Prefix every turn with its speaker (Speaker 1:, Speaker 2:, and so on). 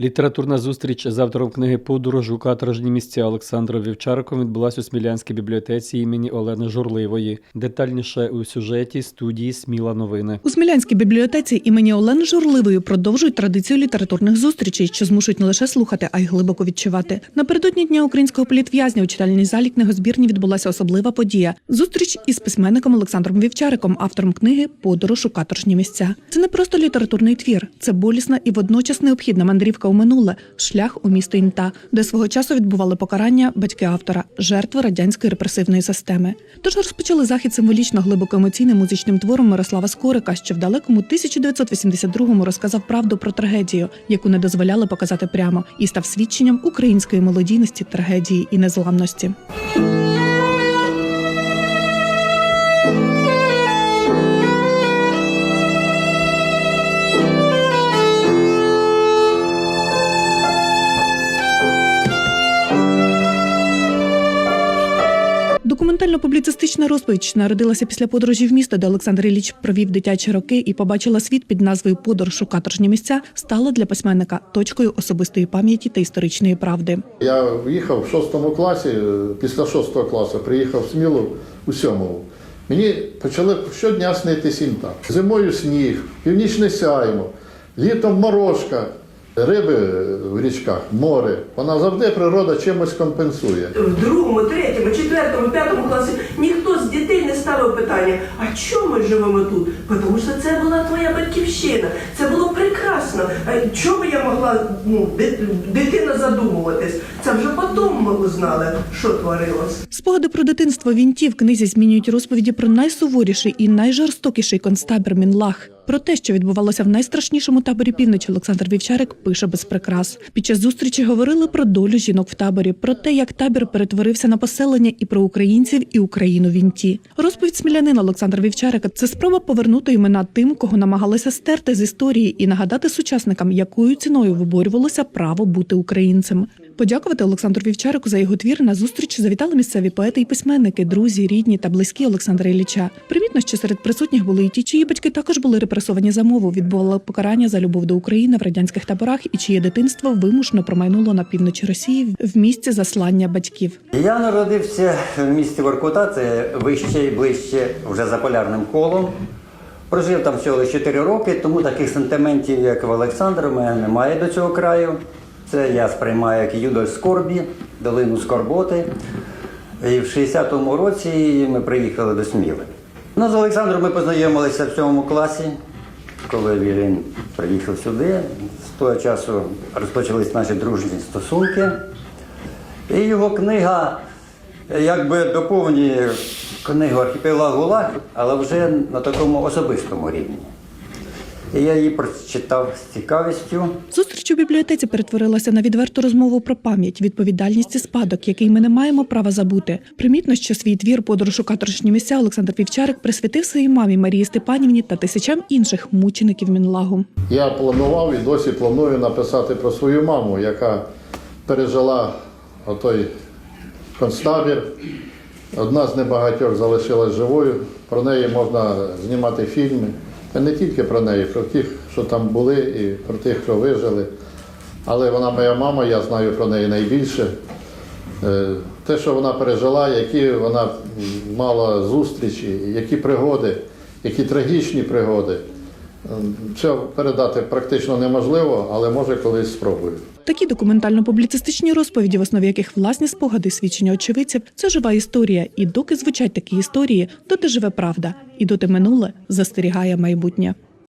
Speaker 1: Літературна зустріч з автором книги Подорож у каторжні місця Олександром Вівчариком відбулася у Смілянській бібліотеці імені Олени Журливої. Детальніше у сюжеті студії Сміла новини.
Speaker 2: У Смілянській бібліотеці імені Олени Журливої продовжують традицію літературних зустрічей, що змушують не лише слухати, а й глибоко відчувати. Напередодні дня українського політв'язня у читальній залі книгозбірні відбулася особлива подія. Зустріч із письменником Олександром Вівчариком, автором книги Подорож у каторжні місця. Це не просто літературний твір, це болісна і водночас необхідна мандрівка у минуле, шлях у місто Інта, де свого часу відбували покарання батьки автора, жертви радянської репресивної системи. Тож розпочали захід символічно глибоко емоційним музичним твором Мирослава Скорика, що в далекому 1982-му розказав правду про трагедію, яку не дозволяли показати прямо, і став свідченням української молодійності, трагедії і незламності. Документально-публіцистична розповідь, народилася після подорожі в місто, де Олександр Ілліч провів дитячі роки і побачила світ під назвою Подорож у каторжні місця, стала для письменника точкою особистої пам'яті та історичної правди.
Speaker 3: Я їхав в шостому класі, після шостого класу приїхав в Смілу у сьомому. Мені почали щодня снитися інта. Зимою сніг, північне сяймо, літом морожка, риби в річках, море. Вона завжди природа чимось компенсує.
Speaker 4: в другому, третьому, четвертому, п'ятому класі ніхто з дітей не ставив питання, а чому ми живемо тут? Тому що це була твоя батьківщина, це було прекрасно. А чому я могла ну, дитина задумуватись? Це вже потім ми узнали, що творилось.
Speaker 2: Спогади про дитинство Вінті в книзі змінюють розповіді про найсуворіший і найжорстокіший концтабір Мінлах. Про те, що відбувалося в найстрашнішому таборі півночі, Олександр Вівчарик пише без прикрас. Під час зустрічі говорили про долю жінок в таборі, про те, як табір перетворився на поселення, і про українців і Україну в Вінті. Розповідь смілянина Олександра Вівчарика це спроба повернути імена тим, кого намагалися стерти з історії, і нагадати сучасникам, якою ціною виборювалося право бути українцем. Подякувати Олександру Вівчарику за його твір на зустріч завітали місцеві поети і письменники, друзі, рідні та близькі Олександра Ілліча. Примітно, що серед присутніх були і ті, чиї батьки також були репресовані за мову, відбували покарання за любов до України в радянських таборах і чиє дитинство вимушено промайнуло на півночі Росії в місці заслання батьків.
Speaker 5: Я народився в місті Воркута, це вище і ближче вже за полярним колом. Прожив там всього лише 4 роки, тому таких сентиментів, як в Олександра, у мене немає до цього краю. Це я сприймаю як юдоль скорбі, долину скорботи. І в 60-му році ми приїхали до Сміли. Ну, з Олександром ми познайомилися в сьомому класі, коли він приїхав сюди. З того часу розпочались наші дружні стосунки. І його книга якби доповнює книгу Архіпелаг ГУЛАГ, але вже на такому особистому рівні. І я її прочитав з цікавістю.
Speaker 2: Зустріч у бібліотеці перетворилася на відверту розмову про пам'ять, відповідальність і спадок, який ми не маємо права забути. Примітно, що свій твір подорож у каторжні місця Олександр Вівчарик присвятив своїй мамі Марії Степанівні та тисячам інших мучеників Мінлагу.
Speaker 3: Я планував і досі планую написати про свою маму, яка пережила отой концтабір. Одна з небагатьох залишилась живою. Про неї можна знімати фільми. Не тільки про неї, про тих, що там були, і про тих, хто вижили. Але вона моя мама, я знаю про неї найбільше. Е, Те, що вона пережила, які вона мала зустрічі, які пригоди, які трагічні пригоди. Ем, Це передати практично неможливо, але може колись спробую.
Speaker 2: Такі документально-публіцистичні розповіді, в основі яких власні спогади, свідчення очевидців, це жива історія. І доки звучать такі історії, доти живе правда, і доти минуле застерігає майбутнє.